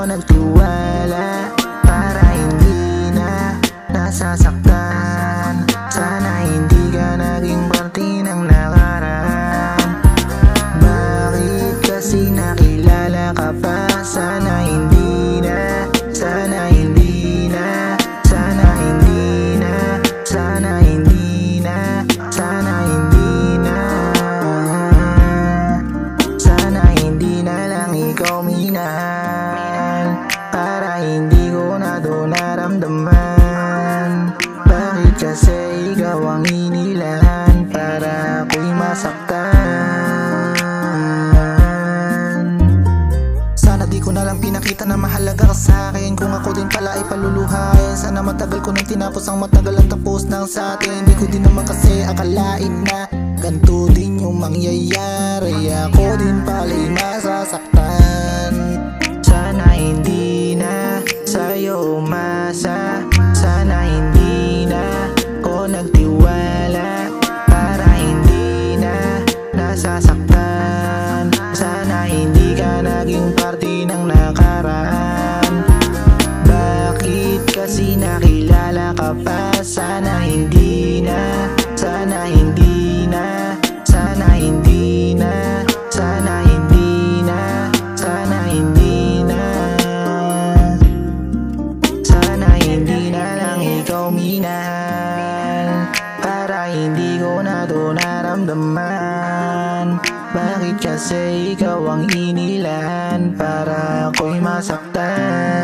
na ko nagtiwala Para hindi na nasasaktan. Sana hindi ka naging parte ng nakaraan. Bakit kasi nakilala ka pa? Sana hindi na Sana hindi na Sana hindi na Sana hindi na Sana hindi na. Sana hindi na lang ikaw minahal. Para hindi ko na to naramdaman. Bakit kasi ikaw ang inilan Para ako'y masaktan? Sana di ko na lang pinakita na mahalaga ka sa akin. Kung ako din pala ay paluluhain Sana matagal ko nang tinapos ang matagal ang tapos ng sa atin. Di ko din naman kasi akalain na Ganto din yung mangyayari. Ako din pala'y masasaktan Sana hindi na Sana hindi na Sana hindi na Sana hindi na Sana hindi na. Sana hindi na lang ikaw minahal Para hindi ko na to naramdaman. Bakit kasi ikaw ang inilan Para ako'y masaktan